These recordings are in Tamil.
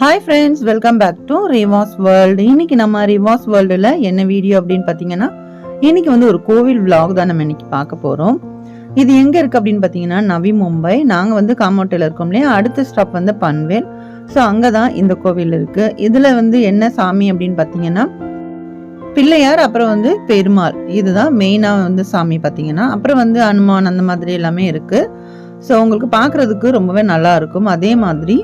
Hi friends welcome back to Rivas world இன்னைக்கு நம்ம ரிவாஸ் வேர்ல்டில் என்ன வீடியோ அப்படின்னு பார்த்தீங்கன்னா இன்னைக்கு வந்து ஒரு கோவில் vlog தான் நம்ம இன்னைக்கு பார்க்க போகிறோம் இது எங்கே இருக்குது அப்படின்னு பார்த்தீங்கன்னா நவி மும்பை. நாங்கள் வந்து காமோட்டையில் இருக்கோம் இல்லையா? அடுத்த ஸ்டாப் வந்து பன்வேல் ஸோ அங்கே தான் இந்த கோவில் இருக்குது இதில் வந்து என்ன சாமி அப்படின்னு பார்த்தீங்கன்னா பிள்ளையார் அப்புறம் வந்து பெருமாள். இதுதான் மெயினாக வந்து சாமி பார்த்தீங்கன்னா. அப்புறம் வந்து அனுமான் அந்த மாதிரி எல்லாமே இருக்குது ஸோ உங்களுக்கு பார்க்குறதுக்கு ரொம்பவே நல்லா இருக்கும். அதே மாதிரி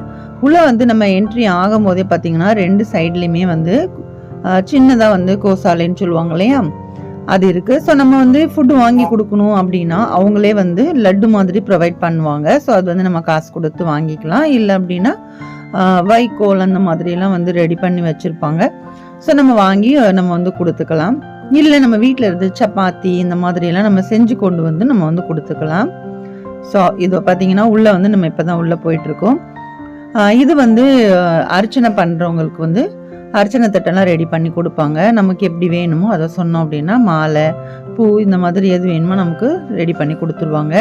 உள்ளே வந்து நம்ம என்ட்ரி ஆகும் போதே பார்த்தீங்கன்னா ரெண்டு சைட்லேயுமே வந்து சின்னதாக வந்து கோசாலைன்னு சொல்லுவாங்க இல்லையா? அது இருக்குது ஸோ நம்ம வந்து ஃபுட்டு வாங்கி கொடுக்கணும் அப்படின்னா அவங்களே வந்து லட்டு மாதிரி ப்ரொவைட் பண்ணுவாங்க. ஸோ அது வந்து நம்ம காசு கொடுத்து வாங்கிக்கலாம். இல்லை அப்படின்னா வைக்கோல் அந்த மாதிரிலாம் வந்து ரெடி பண்ணி வச்சுருப்பாங்க. ஸோ நம்ம வாங்கி நம்ம வந்து கொடுத்துக்கலாம். இல்லை நம்ம வீட்டில் இருந்து சப்பாத்தி இந்த மாதிரியெல்லாம் நம்ம செஞ்சு கொண்டு வந்து நம்ம வந்து கொடுத்துக்கலாம். ஸோ இது பார்த்தீங்கன்னா உள்ளே வந்து நம்ம இப்போ தான் உள்ளே போயிட்டுருக்கோம். இது வந்து அர்ச்சனை பண்ணுறவங்களுக்கு வந்து அர்ச்சனை தட்டெல்லாம் ரெடி பண்ணி கொடுப்பாங்க. நமக்கு எப்படி வேணுமோ அதை சொன்னோம் அப்படின்னா மாலை பூ இந்த மாதிரி எது வேணுமோ நமக்கு ரெடி பண்ணி கொடுத்துருவாங்க.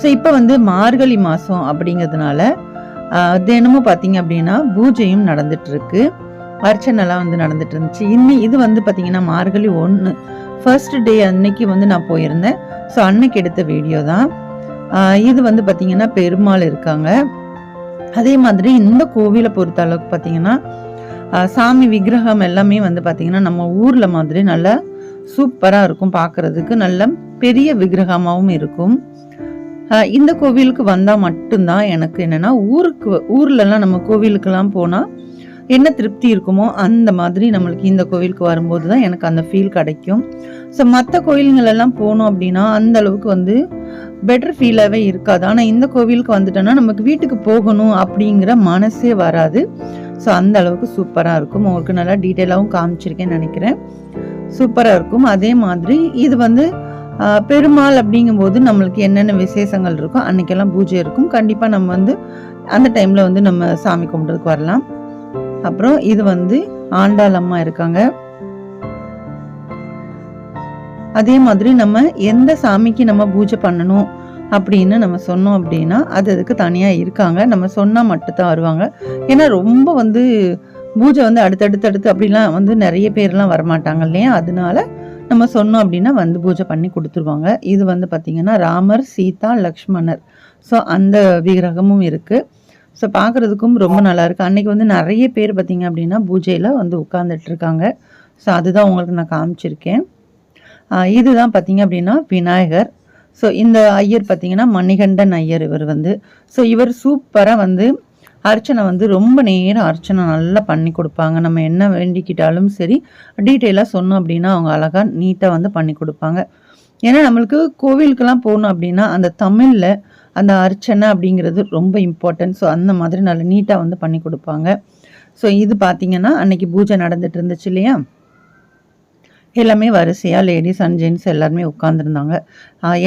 ஸோ இப்போ வந்து மார்கழி மாதம் அப்படிங்கிறதுனால தினமும் பார்த்தீங்க அப்படின்னா பூஜையும் நடந்துட்டுருக்கு. அர்ச்சனைலாம் வந்து நடந்துட்டு இருந்துச்சு இன்னி இது வந்து பார்த்தீங்கன்னா மார்கழி ஒன்று ஃபர்ஸ்ட் டே அன்னைக்கு வந்து நான் போயிருந்தேன். ஸோ அன்னைக்கு எடுத்த வீடியோ தான். இது வந்து பார்த்தீங்கன்னா பெருமாள் இருக்காங்க. அதே மாதிரி இந்த கோவிலை பொறுத்த அளவுக்கு பார்த்தீங்கன்னா சாமி விக்கிரகம் எல்லாமே வந்து பார்த்தீங்கன்னா நம்ம ஊரில் மாதிரி நல்லா சூப்பராக இருக்கும் பார்க்கறதுக்கு நல்ல பெரிய விக்கிரகமாகவும் இருக்கும். இந்த கோவிலுக்கு வந்தால் மட்டும்தான் எனக்கு என்னென்னா ஊருக்கு ஊர்லலாம் நம்ம கோவிலுக்கெல்லாம் போனால் என்ன திருப்தி இருக்குமோ அந்த மாதிரி நம்மளுக்கு இந்த கோவிலுக்கு வரும்போது தான் எனக்கு அந்த ஃபீல் கிடைக்கும். ஸோ மற்ற கோயில்களெல்லாம் போனோம் அப்படின்னா அந்த அளவுக்கு வந்து பெட்டர் ஃபீலாகவே இருக்காது. ஆனால் இந்த கோவிலுக்கு வந்துட்டோன்னா நமக்கு வீட்டுக்கு போகணும் அப்படிங்கிற மனசே வராது. ஸோ அந்த அளவுக்கு சூப்பராக இருக்கும். உங்களுக்கு நல்லா டீட்டெயிலாகவும் காமிச்சிருக்கேன்னு நினைக்கிறேன். சூப்பராக இருக்கும். அதே மாதிரி இது வந்து பெருமாள் அப்படிங்கும்போது நம்மளுக்கு என்னென்ன விசேஷங்கள் இருக்கோ அன்னைக்கெல்லாம் பூஜை இருக்கும். கண்டிப்பாக நம்ம வந்து அந்த டைமில் வந்து நம்ம சாமி கும்பிட்றதுக்கு வரலாம். அப்புறம் இது வந்து ஆண்டாள் அம்மா இருக்காங்க. அதே மாதிரி நம்ம எந்த சாமிக்கு நம்ம பூஜை பண்ணணும் அப்படின்னு நம்ம சொன்னோம் அப்படின்னா அது அதுக்கு தனியாக இருக்காங்க. நம்ம சொன்னால் மட்டும்தான் வருவாங்க. ஏன்னா ரொம்ப வந்து பூஜை வந்து அடுத்தடுத்து அடுத்து அப்படிலாம் வந்து நிறைய பேர்லாம் வரமாட்டாங்க இல்லையா? அதனால நம்ம சொன்னோம் அப்படின்னா வந்து பூஜை பண்ணி கொடுத்துருவாங்க. இது வந்து பார்த்திங்கன்னா ராமர் சீதா லக்ஷ்மணர். ஸோ அந்த விக்கிரகமும் இருக்குது ஸோ பார்க்குறதுக்கும் ரொம்ப நல்லாயிருக்கு அன்றைக்கி வந்து நிறைய பேர் பார்த்திங்க அப்படின்னா பூஜையில் வந்து உட்காந்துட்ருக்காங்க ஸோ அதுதான் உங்களுக்கு நான் காமிச்சிருக்கேன். இதுதான் பார்த்தீங்க அப்படின்னா விநாயகர். ஸோ இந்த ஐயர் பார்த்தீங்கன்னா மணிகண்டன் ஐயர் இவர் வந்து. ஸோ இவர் சூப்பராக வந்து அர்ச்சனை வந்து ரொம்ப நேரம் அர்ச்சனை நல்லா பண்ணி கொடுப்பாங்க. நம்ம என்ன வேண்டிக்கிட்டாலும் சரி டீட்டெயிலாக சொன்னோம் அப்படின்னா அவங்க அழகாக நீட்டாக வந்து பண்ணி கொடுப்பாங்க. ஏன்னா நம்மளுக்கு கோவிலுக்கெல்லாம் போகணும் அப்படின்னா அந்த தமிழில் அந்த அர்ச்சனை அப்படிங்கிறது ரொம்ப இம்பார்ட்டன்ட் ஸோ அந்த மாதிரி நல்ல நீட்டாக வந்து பண்ணி கொடுப்பாங்க. ஸோ இது பார்த்தீங்கன்னா அன்னைக்கு பூஜை நடந்துட்டு இருந்துச்சு இல்லையா? எல்லாமே வரிசையாக லேடிஸ் அண்ட் ஜென்ட்ஸ் எல்லாருமே உட்காந்துருந்தாங்க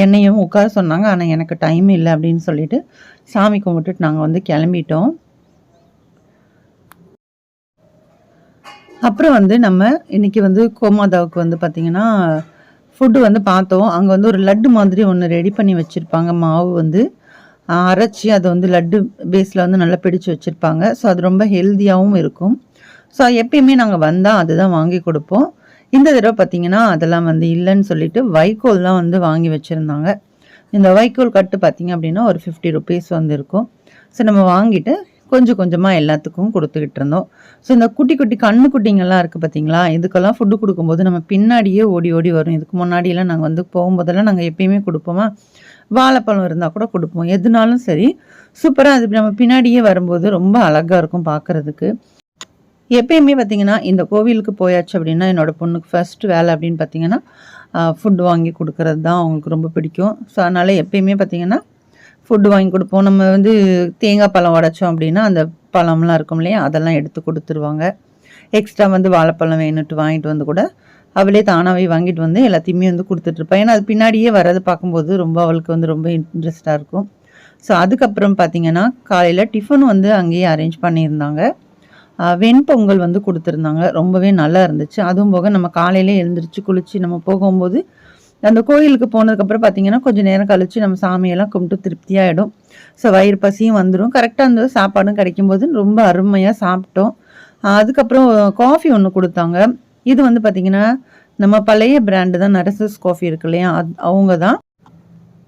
என்னையும் உட்கார சொன்னாங்க. ஆனால் எனக்கு டைம் இல்லை அப்படின்னு சொல்லிட்டு சாமி கும்பிட்டுட்டு நாங்கள் வந்து கிளம்பிட்டோம். அப்புறம் வந்து நம்ம இன்னைக்கு வந்து கோமாதாவுக்கு வந்து பார்த்திங்கன்னா ஃபுட்டு வந்து பார்த்தோம். அங்கே வந்து ஒரு லட்டு மாதிரி ஒன்று ரெடி பண்ணி வச்சுருப்பாங்க. மாவு வந்து அரைச்சி அதை வந்து லட்டு பேஸில் வந்து நல்லா பிடிச்சு வச்சுருப்பாங்க. ஸோ அது ரொம்ப ஹெல்த்தியாகவும் இருக்கும். ஸோ எப்பயுமே நாங்கள் வந்தால் அதுதான் வாங்கி கொடுப்போம். இந்த தடவை பார்த்தீங்கன்னா அதெல்லாம் வந்து இல்லைன்னு சொல்லிட்டு வைக்கோல் தான் வந்து வாங்கி வச்சுருந்தாங்க. இந்த வைக்கோல் கட்டு பார்த்தீங்க அப்படின்னா ஒரு ஃபிஃப்டி ருபீஸ் வந்து இருக்கும். ஸோ நம்ம வாங்கிட்டு கொஞ்சம் கொஞ்சமாக எல்லாத்துக்கும் கொடுத்துக்கிட்டு இருந்தோம். ஸோ இந்த குட்டி குட்டி கண்ணு குட்டிங்கெல்லாம் இருக்குது பார்த்தீங்களா இதுக்கெல்லாம் ஃபுட்டு கொடுக்கும்போது நம்ம பின்னாடியே ஓடி ஓடி வரும். இதுக்கு முன்னாடியெல்லாம் நாங்கள் வந்து போகும்போதெல்லாம் நாங்கள் எப்பயுமே கொடுப்போமா? வாழைப்பழம் இருந்தால் கூட கொடுப்போம். எதுனாலும் சரி சூப்பராக அது நம்ம பின்னாடியே வரும்போது ரொம்ப அழகாக இருக்கும் பார்க்குறதுக்கு எப்பயுமே பார்த்தீங்கன்னா இந்த கோவிலுக்கு போயாச்சு அப்படின்னா என்னோடய பொண்ணுக்கு ஃபர்ஸ்ட் வேலை அப்படின்னு பார்த்தீங்கன்னா ஃபுட் வாங்கி கொடுக்கறது தான் அவங்களுக்கு ரொம்ப பிடிக்கும். ஸோ அதனால் எப்பயுமே பார்த்தீங்கன்னா ஃபுட்டு வாங்கி கொடுப்போம். நம்ம வந்து தேங்காய் பழம் உடைச்சோம் அப்படின்னா அந்த பழம்லாம் இருக்கும் இல்லையா அதெல்லாம் எடுத்து கொடுத்துருவாங்க. எக்ஸ்ட்ரா வந்து வாழைப்பழம் வேணுட்டு வாங்கிட்டு வந்து கூட அவளே தானாகவே வாங்கிட்டு வந்து எல்லாத்தையுமே வந்து கொடுத்துட்ருப்பா ஏன்னா அது பின்னாடியே வரதை பார்க்கும்போது ரொம்ப அவளுக்கு வந்து ரொம்ப இன்ட்ரெஸ்டாக இருக்கும். ஸோ அதுக்கப்புறம் பார்த்தீங்கன்னா காலையில் டிஃபன் வந்து அங்கேயே அரேஞ்ச் பண்ணியிருந்தாங்க. வெண்பொங்கல் வந்து கொடுத்துருந்தாங்க. ரொம்பவே நல்லா இருந்துச்சு. அதுவும் போக நம்ம காலையிலே எழுந்திரிச்சு குளிச்சு நம்ம போகும்போது அந்த கோயிலுக்கு போனதுக்கப்புறம் பார்த்தீங்கன்னா கொஞ்சம் நேரம் கழிச்சு நம்ம சாமியெல்லாம் கும்பிட்டு திருப்தியாகிடும் ஸோ வயிறு பசியும் வந்துடும் கரெக்டாக அந்த சாப்பாடும் கிடைக்கும்போது ரொம்ப அருமையாக சாப்பிட்டோம். அதுக்கப்புறம் காஃபி ஒன்று கொடுத்தாங்க. இது வந்து பார்த்திங்கன்னா நம்ம பழைய பிராண்டு தான் நரசஸ் காஃபி இருக்கு இல்லையா? அது அவங்க தான்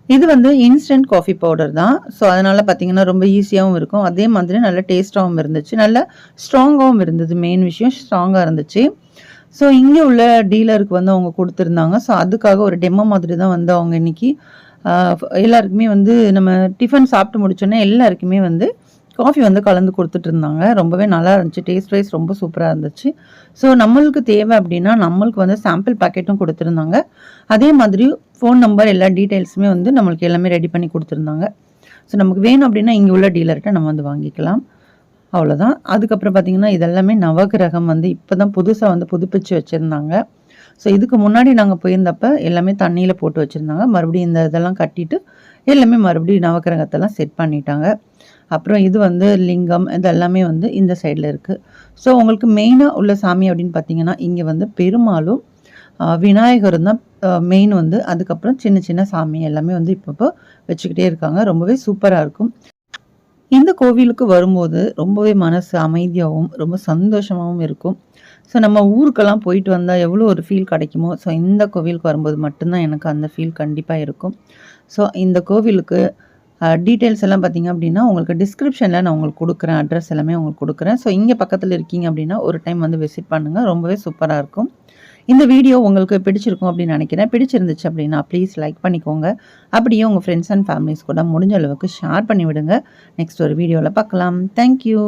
இது வந்து இன்ஸ்டன்ட் காஃபி பவுடர் தான். ஸோ அதனால் பார்த்தீங்கன்னா ரொம்ப ஈஸியாகவும் இருக்கும். அதே மாதிரி நல்ல டேஸ்ட்டாகவும் இருந்துச்சு. நல்ல ஸ்ட்ராங்காகவும் இருந்தது. மெயின் விஷயம் ஸ்ட்ராங்காக இருந்துச்சு. ஸோ இங்கே உள்ள டீலருக்கு வந்து அவங்க கொடுத்துருந்தாங்க. ஸோ அதுக்காக ஒரு டெமோ மாதிரி தான் வந்து அவங்க இன்னைக்கு எல்லாருக்குமே வந்து நம்ம டிஃபன் சாப்பிட்டு முடிச்சோன்னே எல்லாருக்குமே வந்து காஃபி வந்து கலந்து கொடுத்துட்டு இருந்தாங்க ரொம்பவே நல்லா இருந்துச்சு. டேஸ்ட் வைஸ் ரொம்ப சூப்பராக இருந்துச்சு. ஸோ நம்மளுக்கு தேவை அப்படின்னா நம்மளுக்கு வந்து சாம்பிள் பாக்கெட்டும் கொடுத்துருந்தாங்க. அதே மாதிரி ஃபோன் நம்பர் எல்லா டீட்டெயில்ஸுமே வந்து நம்மளுக்கு எல்லாமே ரெடி பண்ணி கொடுத்துருந்தாங்க. ஸோ நமக்கு வேணும் அப்படின்னா இங்கே உள்ள டீலர்கிட்ட நம்ம வந்து வாங்கிக்கலாம். அவ்வளோதான் அதுக்கப்புறம் பார்த்தீங்கன்னா இதெல்லாமே நவகிரகம் வந்து இப்போ தான் புதுசாக வந்து புதுப்பிச்சு வச்சுருந்தாங்க. ஸோ இதுக்கு முன்னாடி நாங்கள் போயிருந்தப்ப எல்லாமே தண்ணியில் போட்டு வச்சுருந்தாங்க. மறுபடியும் இந்த இதெல்லாம் கட்டிட்டு எல்லாமே மறுபடியும் நவகிரகத்தெல்லாம் செட் பண்ணிட்டாங்க. அப்புறம் இது வந்து லிங்கம் இது எல்லாமே வந்து இந்த சைடில் இருக்குது ஸோ உங்களுக்கு மெயினாக உள்ள சாமி அப்படின்னு பார்த்தீங்கன்னா இங்கே வந்து பெருமாளும் ஆஹ், விநாயகரும் தான் மெயின் வந்து. அதுக்கப்புறம் சின்ன சின்ன சாமி எல்லாமே வந்து இப்போ வச்சுக்கிட்டே இருக்காங்க. ரொம்பவே சூப்பராக இருக்கும். இந்த கோவிலுக்கு வரும்போது ரொம்பவே மனசு அமைதியாகவும் ரொம்ப சந்தோஷமாகவும் இருக்கும். ஸோ நம்ம ஊருக்கெல்லாம் போயிட்டு வந்தால் எவ்வளோ ஒரு ஃபீல் கிடைக்குமோ ஸோ இந்த கோவிலுக்கு வரும்போது மட்டும்தான் எனக்கு அந்த ஃபீல் கண்டிப்பாக இருக்கும். ஸோ இந்த கோவிலுக்கு டீட்டெயில்ஸ் எல்லாம் பார்த்தீங்க அப்படின்னா உங்களுக்கு டிஸ்கிரிப்ஷனில் நான் உங்களுக்கு கொடுக்குறேன் அட்ரஸ் எல்லாமே உங்களுக்கு கொடுக்குறேன். ஸோ இங்கே பக்கத்தில் இருக்கீங்க அப்படின்னா ஒரு டைம் வந்து விசிட் பண்ணுங்கள் ரொம்பவே சூப்பராக இருக்கும். இந்த வீடியோ உங்களுக்கு பிடிச்சிருக்கும் அப்படின்னு நினைக்கிறேன். பிடிச்சிருந்துச்சு அப்படின்னா ப்ளீஸ் லைக் பண்ணிக்கோங்க. அப்படியே உங்கள் ஃப்ரெண்ட்ஸ் அண்ட் ஃபேமிலிஸ் கூட முடிஞ்ச அளவுக்கு ஷேர் பண்ணி விடுங்க நெக்ஸ்ட் ஒரு வீடியோவில் பார்க்கலாம். தேங்க்யூ